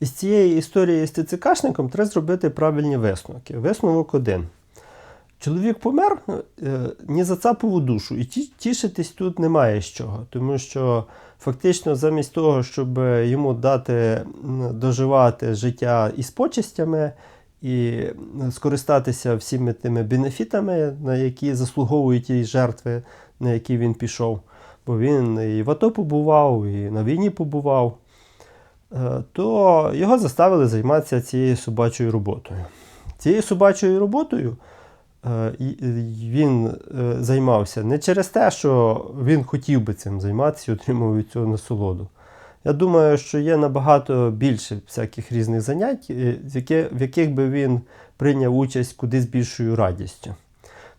із цієї історії з ТЦКшником треба зробити правильні висновки. Висновок один. Чоловік помер е, ні за душу, і тішитись тут немає з чого, тому що фактично замість того, щоб йому дати доживати життя із почестями і скористатися всіми тими бенефітами, на які заслуговують ті жертви, на які він пішов, бо він і в АТО побував, і на війні побував, то його заставили займатися цією собачою роботою. Цією собачою роботою е, він е, займався не через те, що він хотів би цим займатися і отримав від цього насолоду. Я думаю, що є набагато більше всяких різних занять, е, в яких би він прийняв участь куди з більшою радістю.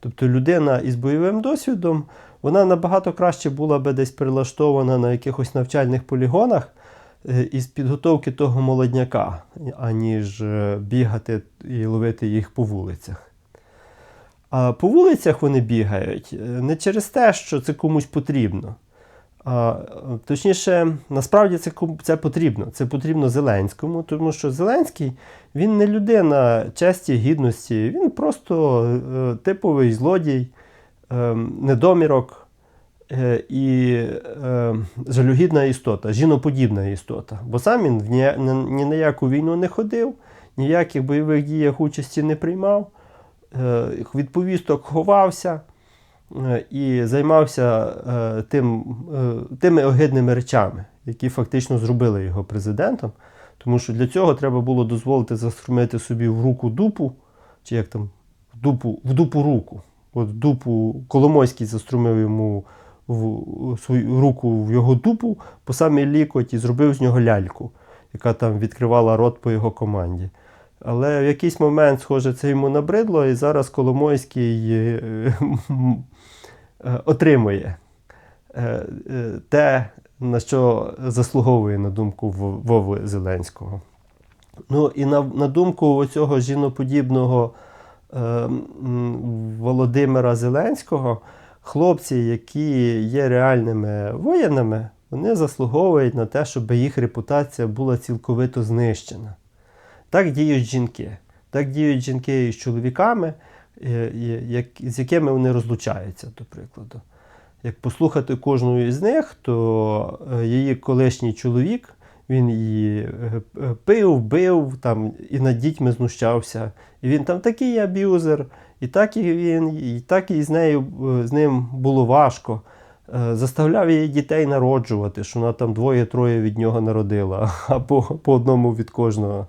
Тобто людина із бойовим досвідом, вона набагато краще була би десь прилаштована на якихось навчальних полігонах е, із підготовки того молодняка, аніж е, бігати і ловити їх по вулицях. А по вулицях вони бігають е, не через те, що це комусь потрібно. А, е, точніше, насправді це, це потрібно. Це потрібно Зеленському, тому що Зеленський він не людина честі, гідності, він просто е, типовий злодій, е, недомірок е, і е, жалюгідна істота, жіноподібна істота. Бо сам він ні, на яку війну не ходив, ніяких бойових діях участі не приймав, е, від ховався е, і займався е, тим, е, тими огидними речами, які фактично зробили його президентом. Тому що для цього треба було дозволити заструмити собі в руку дупу, чи як там, в дупу, в дупу руку. От дупу Коломойський заструмив йому в свою руку в його дупу по самій лікоть і зробив з нього ляльку, яка там відкривала рот по його команді. Але в якийсь момент, схоже, це йому набридло, і зараз Коломойський е, е, отримує е, те, на що заслуговує на думку Вови Зеленського. Ну і на, на думку оцього жіноподібного е, Володимира Зеленського, хлопці, які є реальними воїнами, вони заслуговують на те, щоб їх репутація була цілковито знищена. Так діють жінки. Так діють жінки із чоловіками, е, з якими вони розлучаються, до прикладу. Як послухати кожну із них, то е, її колишній чоловік, він її е, пив, бив там, і над дітьми знущався. І він там такий аб'юзер, і так і він, і так і з нею з ним було важко. Е, Заставляв її дітей народжувати, що вона там двоє-троє від нього народила, або по одному від кожного.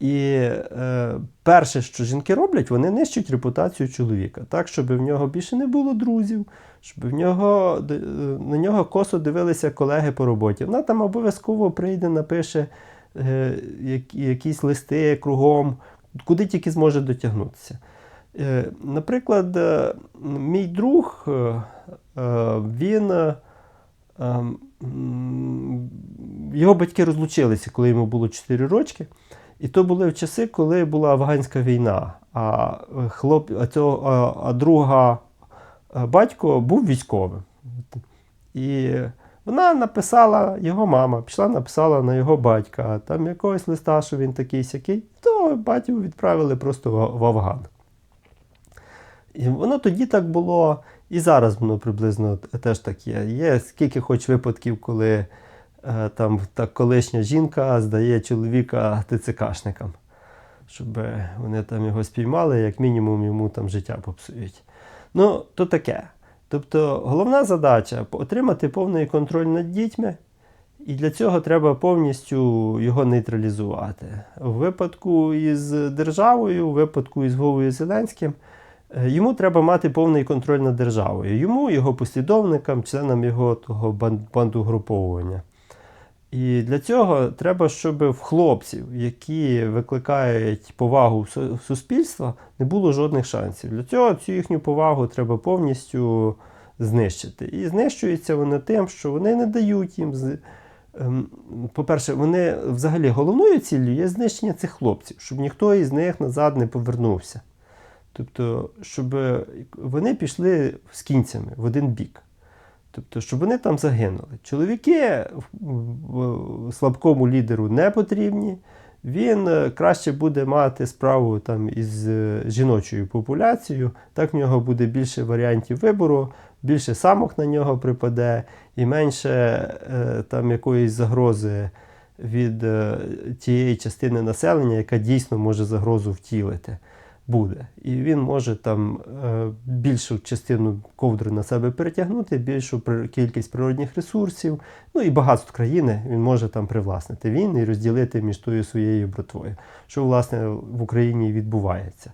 І е, перше, що жінки роблять, вони нищать репутацію чоловіка, так, щоб в нього більше не було друзів, щоб в нього, е, на нього косо дивилися колеги по роботі. Вона там обов'язково прийде, напише е, якісь листи кругом, куди тільки зможе дотягнутися. Е, наприклад, е, мій друг, е, він. ем, його батьки розлучилися, коли йому було 4 рочки. І то були в часи, коли була афганська війна. А хлоп, а, цього, а, друга батько був військовим. І вона написала, його мама пішла, написала на його батька, там якогось листа, що він такий сякий, то батьків відправили просто в Афган. І воно тоді так було, і зараз воно приблизно теж так є. Є скільки хоч випадків, коли е, там та колишня жінка здає чоловіка ТЦКшникам, щоб вони там його спіймали, як мінімум йому там життя попсують. Ну, то таке. Тобто головна задача отримати повний контроль над дітьми, і для цього треба повністю його нейтралізувати. В випадку із державою, в випадку із Вовою Зеленським, йому треба мати повний контроль над державою. Йому, його послідовникам, членам його того бан- бандугруповування. І для цього треба, щоб в хлопців, які викликають повагу суспільства, не було жодних шансів. Для цього цю їхню повагу треба повністю знищити. І знищуються вони тим, що вони не дають їм. ем, По-перше, вони взагалі головною ціллю є знищення цих хлопців, щоб ніхто із них назад не повернувся. Тобто, щоб вони пішли з кінцями в один бік. Тобто, щоб вони там загинули. Чоловіки слабкому лідеру не потрібні. Він е, краще буде мати справу там із е, жіночою популяцією, так в нього буде більше варіантів вибору, більше самок на нього припаде, і менше е, там якоїсь загрози від е, тієї частини населення, яка дійсно може загрозу втілити. Буде. І він може там е, більшу частину ковдри на себе перетягнути, більшу кількість природних ресурсів, ну і багатство країни він може там привласнити він і розділити між тою своєю братвою, що власне в Україні відбувається.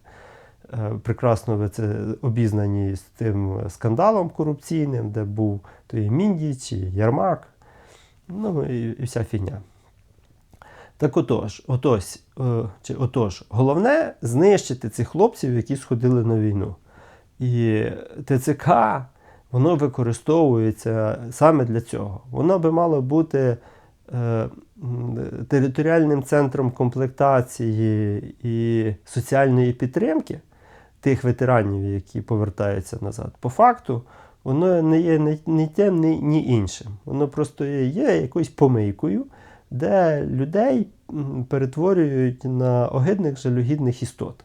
Е, Прекрасно ви це обізнані з тим скандалом корупційним, де був той Міндій чи Ярмак, ну і, і вся фігня. Так отож, отось, е, чи отож, головне знищити цих хлопців, які сходили на війну. І ТЦК воно використовується саме для цього. Воно би мало бути е, територіальним центром комплектації і соціальної підтримки тих ветеранів, які повертаються назад. По факту, воно не є ні, тим, ні, іншим. Воно просто є якоюсь помийкою, де людей перетворюють на огидних жалюгідних істот,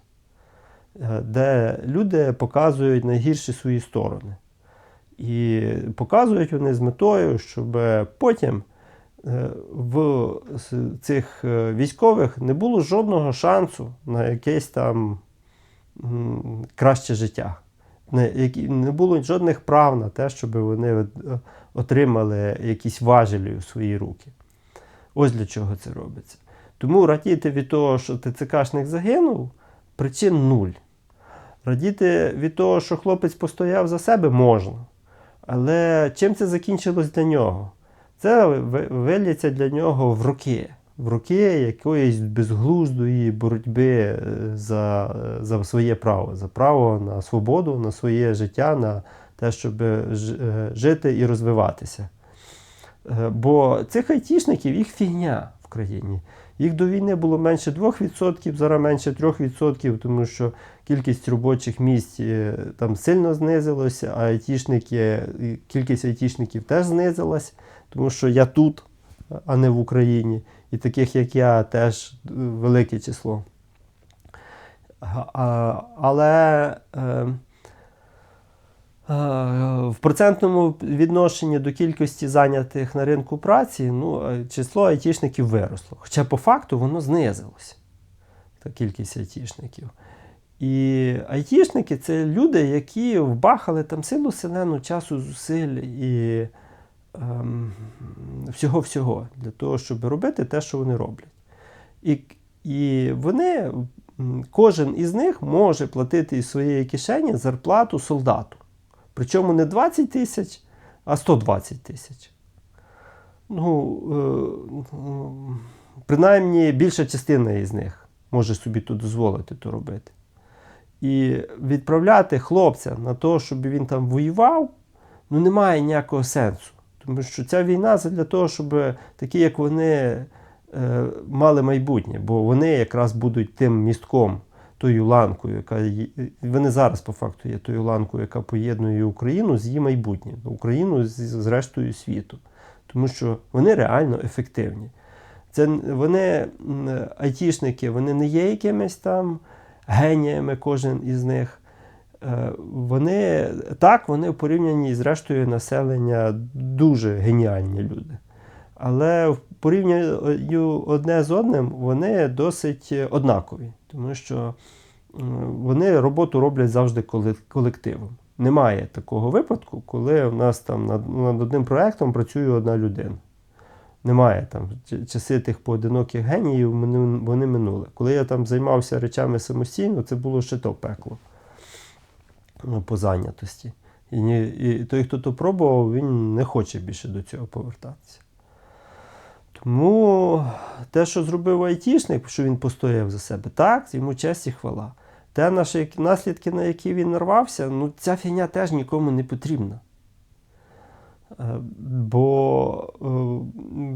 Е, де люди показують найгірші свої сторони. І показують вони з метою, щоб потім е, в цих е, військових не було жодного шансу на якесь там краще життя. Не, було жодних прав на те, щоб вони отримали якісь важелі у свої руки. Ось для чого це робиться. Тому радіти від того, що ТЦКшник загинув, причин нуль. Радіти від того, що хлопець постояв за себе, можна. Але чим це закінчилось для нього? Це виліться для нього в роки. В роки якоїсь безглуздої боротьби е, за, за своє право, за право на свободу, на своє життя, на те, щоб е, жити і розвиватися. Е, Бо цих айтішників їх фігня в країні. Їх до війни було менше 2%, зараз менше 3%, тому що кількість робочих місць е, там сильно знизилася, а айтішники, кількість айтішників теж знизилась, тому що я тут, а не в Україні. І таких, як я, теж е, велике число. А- Але е, Е, В процентному відношенні до кількості зайнятих на ринку праці ну, е, число айтішників виросло. Хоча по факту воно знизилося, та кількість айтішників. І айтішники це люди, які вбахали там силу селену, часу, зусиль і ем, всього-всього для того, щоб робити те, що вони роблять. І, і вони, кожен із них може платити із своєї кишені зарплату солдату. Причому не 20 тисяч, а 120 тисяч. Ну, е, принаймні більша частина із них може собі то дозволити то робити. І відправляти хлопця на те, щоб він там воював, ну немає ніякого сенсу. Тому що ця війна для того, щоб такі, як вони, е, мали майбутнє, бо вони якраз будуть тим містком, тою ланкою, яка є- вони зараз по факту є тою ланкою, яка поєднує Україну з її майбутнім, Україну з, рештою світу. Тому що вони реально ефективні. Це вони, айтішники, вони не є якимись там геніями, кожен із них. Е, Вони так, вони в порівнянні з рештою населення дуже геніальні люди. Але в порівнянні одне з одним вони досить однакові, тому що вони роботу роблять завжди колективом. Немає такого випадку, коли в нас там над, одним проєктом працює одна людина. Немає там часи тих поодиноких геніїв, вони минули. Коли я там займався речами самостійно, це було ще то пекло ну, по зайнятості. І, і той, хто то пробував, він не хоче більше до цього повертатися. Тому те, що зробив айтішник, що він постояв за себе, так, йому честь і хвала. Те, наші наслідки, на які він нарвався, ну ця фігня теж нікому не потрібна. Е, Бо е,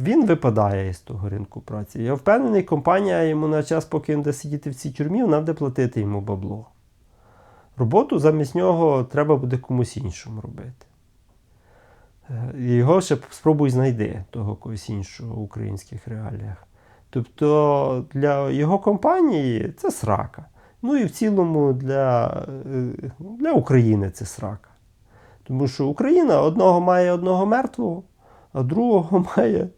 він випадає із того ринку праці. Я впевнений, компанія йому на час, поки він буде сидіти в цій тюрмі, вона буде платити йому бабло. Роботу замість нього треба буде комусь іншому робити. Е, Його ще спробуй знайти, того когось іншого в українських реаліях. Тобто для його компанії це срака. Ну і в цілому для, е, для України це срака. Тому що Україна одного має одного мертвого, а другого має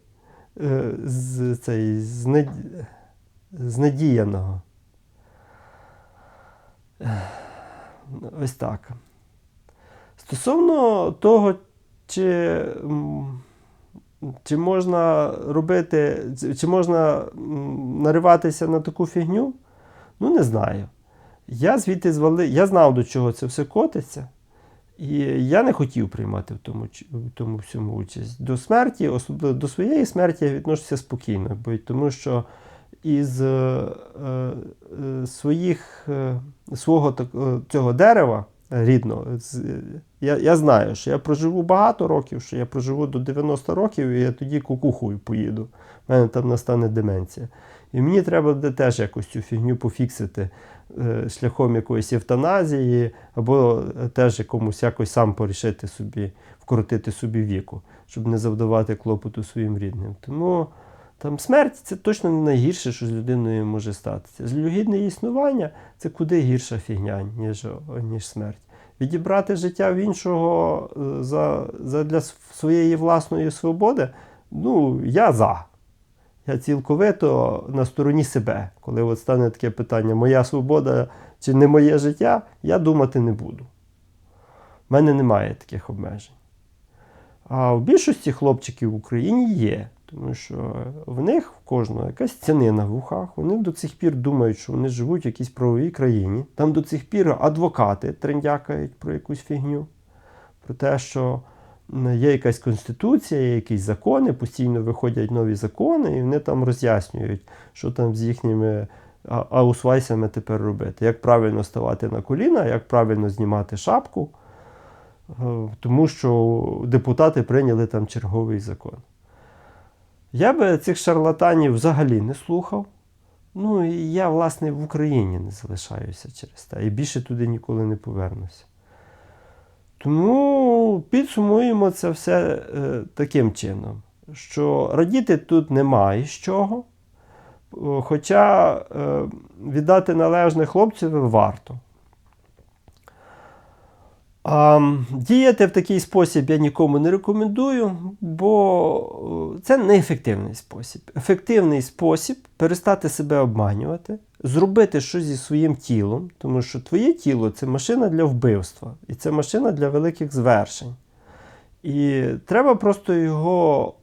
е, з, цей, знад... знадіяного. Ось так. Стосовно того, чи, чи можна робити, чи можна нариватися на таку фігню, ну не знаю. Я звідти звали, я знав, до чого це все котиться. І я не хотів приймати в тому, в тому всьому участь. До смерті, особливо до своєї смерті, я відношуся спокійно, бо тому що із е, е, своїх, е, свого так- е, цього дерева е, я, я знаю, що я проживу багато років, що я проживу до 90 років, і я тоді кукухою поїду. У мене там настане деменція. І мені треба буде теж якось цю фігню пофіксити е, шляхом якоїсь евтаназії, або е, теж якомусь якось сам порішити собі, вкоротити собі віку, щоб не завдавати клопоту своїм рідним. Тому там смерть це точно не найгірше, що з людиною може статися. Злюгідне існування це куди гірша фігня, ніж, ніж смерть. Відібрати життя в іншого е, за, за для своєї власної свободи, ну, я за. Я цілковито на стороні себе. Коли от стане таке питання, моя свобода чи не моє життя, я думати не буду. У мене немає таких обмежень. А в більшості хлопчиків в Україні є, тому що в них в кожного якась цянина в ухах. Вони до цих пір думають, що вони живуть в якійсь правовій країні. Там до цих пір адвокати трендякають про якусь фігню, про те, що є якась конституція, є якісь закони, постійно виходять нові закони, і вони там роз'яснюють, що там з їхніми аусвайсами тепер робити. Як правильно ставати на коліна, як правильно знімати шапку, е, тому що депутати прийняли там черговий закон. Я би цих шарлатанів взагалі не слухав. Ну і я, власне, в Україні не залишаюся через те. І більше туди ніколи не повернуся. Тому підсумуємо це все е, таким чином, що радіти тут немає з чого. Хоча е, віддати належне хлопцеві варто. А, діяти в такий спосіб я нікому не рекомендую, бо е, це неефективний спосіб. Ефективний спосіб перестати себе обманювати, зробити щось зі своїм тілом, тому що твоє тіло це машина для вбивства, і це машина для великих звершень. І треба просто його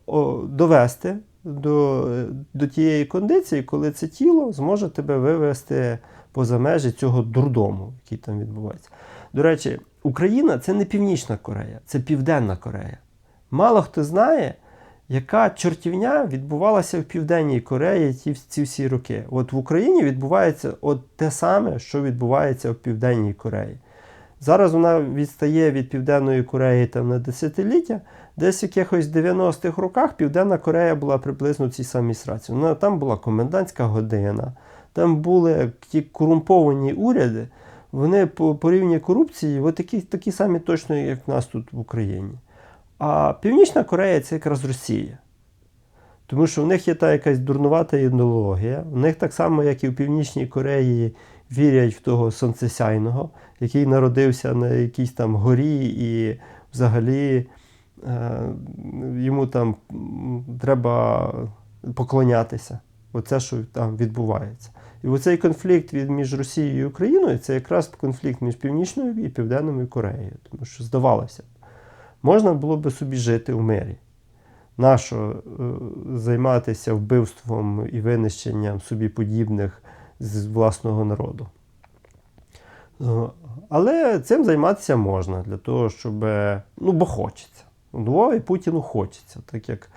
довести до, до тієї кондиції, коли це тіло зможе тебе вивести поза межі цього дурдому, який там відбувається. До речі, Україна це не Північна Корея, це Південна Корея. Мало хто знає, яка чортівня відбувалася в Південній Кореї ті, ці всі роки. От в Україні відбувається от те саме, що відбувається в Південній Кореї. Зараз вона відстає від Південної Кореї там, на десятиліття. Десь в якихось 90-х роках Південна Корея була приблизно цій самій сраці. Вона, там була комендантська година, там були ті корумповані уряди, вони по, по рівні корупції от такі, такі самі точно, як в нас тут в Україні. А Північна Корея це якраз Росія. Тому що в них є та якась дурнувата ідеологія. В них так само, як і в Північній Кореї, вірять в того сонцесяйного, який народився на якійсь там горі і взагалі е, йому там треба поклонятися. Оце, що там відбувається. І оцей конфлікт від, між Росією і Україною це якраз конфлікт між Північною і Південною Кореєю. Тому що здавалося, б, можна було би собі жити у мирі. Нащо е, займатися вбивством і винищенням собі подібних з власного народу? Е, Але цим займатися можна для того, щоб. е, Ну, бо хочеться. Ну, і Путіну хочеться, так як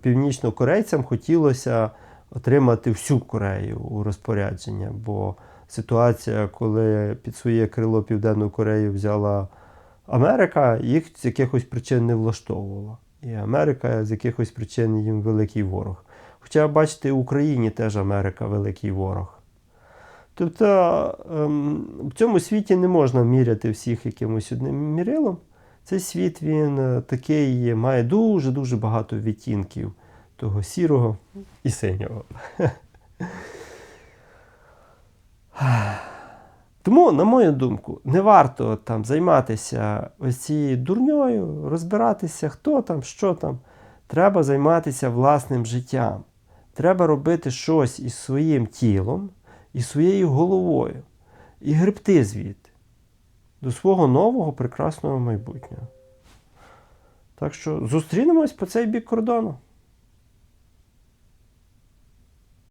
північнокорейцям хотілося отримати всю Корею у розпорядження, бо ситуація, коли під своє крило Південну Корею взяла Америка, їх з якихось причин не влаштовувала. І Америка з якихось причин їм великий ворог. Хоча, бачите, в Україні теж Америка великий ворог. Тобто ем, в цьому світі не можна міряти всіх якимось одним мірилом. Цей світ він е, такий має дуже-дуже багато відтінків того сірого і синього. Тому, на мою думку, не варто там займатися ось цією дурньою, розбиратися, хто там, що там. Треба займатися власним життям. Треба робити щось із своїм тілом, і своєю головою, і гребти звідти до свого нового прекрасного майбутнього. Так що зустрінемось по цей бік кордону.